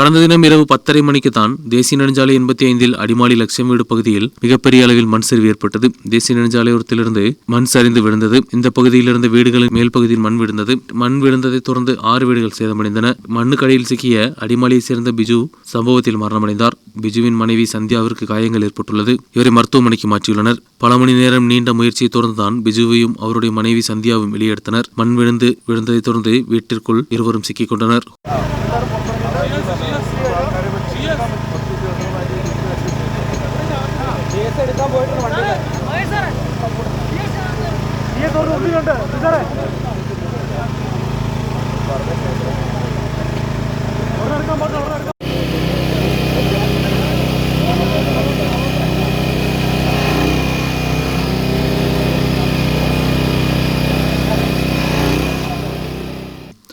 கடந்த தினம் இரவு பத்தரை மணிக்கு தான் தேசிய நெடுஞ்சாலை எண்பத்தி ஐந்தில் அடிமாலி லட்சம் வீடு பகுதியில் மிகப்பெரிய அளவில் மண் சரிவு ஏற்பட்டது. தேசிய நெடுஞ்சாலையோரத்திலிருந்து மண் சரிந்து விழுந்தது. இந்த பகுதியில் இருந்த வீடுகளின் மேல் பகுதியில் மண் விழுந்தது. மண் விழுந்ததை தொடர்ந்து ஆறு வீடுகள் சேதமடைந்தன. மண்ணுக்கடியில் சிக்கிய அடிமாலியைச் சேர்ந்த பிஜு சம்பவத்தில் மரணமடைந்தார். பிஜுவின் மனைவி சந்தியாவிற்கு காயங்கள் ஏற்பட்டுள்ளது. இவரை மருத்துவமனைக்கு மாற்றியுள்ளனர். பல மணி நேரம் நீண்ட முயற்சியை தொடர்ந்துதான் பிஜுவையும் அவருடைய மனைவி சந்தியாவும் வெளியெடுத்தனர் மண் விழுந்து விழுந்ததை தொடர்ந்து வீட்டிற்குள் இருவரும் சிக்கிக் கொண்டனர். കേസെടുക്കാൻ പോയിട്ടുണ്ട് വണ്ടി കേസ് ഉള്ളിലുണ്ട് സാറേ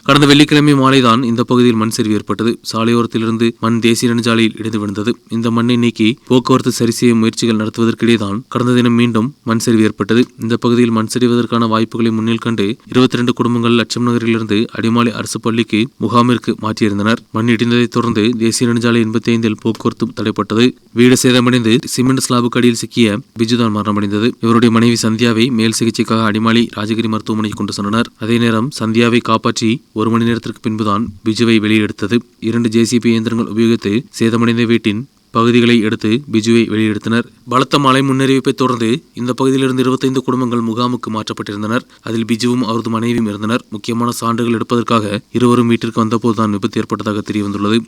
கடந்த வெள்ளிக்கிழமை மாலைதான் இந்த பகுதியில் மண் சரிவு ஏற்பட்டது. சாலையோரத்திலிருந்து மண் தேசிய நெடுஞ்சாலையில் இடிந்து விழுந்தது. இந்த மண்ணை நீக்கி போக்குவரத்து சரி செய்ய முயற்சிகள் நடத்துவதற்கிடையே தான் கடந்த தினம் மீண்டும் மண் சரிவு ஏற்பட்டது. இந்த பகுதியில் மண் சரிவதற்கான வாய்ப்புகளை முன்னில் கண்டு இருபத்தி ரெண்டு குடும்பங்கள் லட்சம் நகரிலிருந்து அடிமாலை அரசு பள்ளிக்கு முகாமிற்கு மாற்றியிருந்தனர். மண் இடிந்ததைத் தொடர்ந்து தேசிய நெடுஞ்சாலை எண்பத்தி ஐந்தில் போக்குவரத்து தடைப்பட்டது. வீடு சேதமடைந்து சிமெண்ட் ஸ்லாபுக்கு அடியில் சிக்கிய பிஜுதான் மரணமடைந்தது. இவருடைய மனைவி சந்தியாவை மேல் சிகிச்சைக்காக அடிமாலி ராஜகிரி மருத்துவமனைக்கு கொண்டு சென்றனர். அதே நேரம் சந்தியாவை காப்பாற்றி ஒரு மணி நேரத்திற்கு பின்புதான் பிஜுவை வெளியெடுத்தது. இரண்டு ஜேசிபி இயந்திரங்கள் உபயோகித்து சேதமடைந்த வீட்டின் பகுதிகளை எடுத்து பிஜுவை வெளியெடுத்தனர். பலத்த மழை முன்னறிவிப்பை தொடர்ந்து இந்த பகுதியிலிருந்து இருபத்தைந்து குடும்பங்கள் முகாமுக்கு மாற்றப்பட்டிருந்தனர். அதில் பிஜுவும் அவரது மனைவியும் இருந்தனர். முக்கியமான சான்றுகள் எடுப்பதற்காக இருவரும் வீட்டிற்கு வந்தபோதுதான் விபத்து ஏற்பட்டதாக தெரியவந்துள்ளது.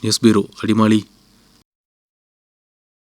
News bureau Adimali.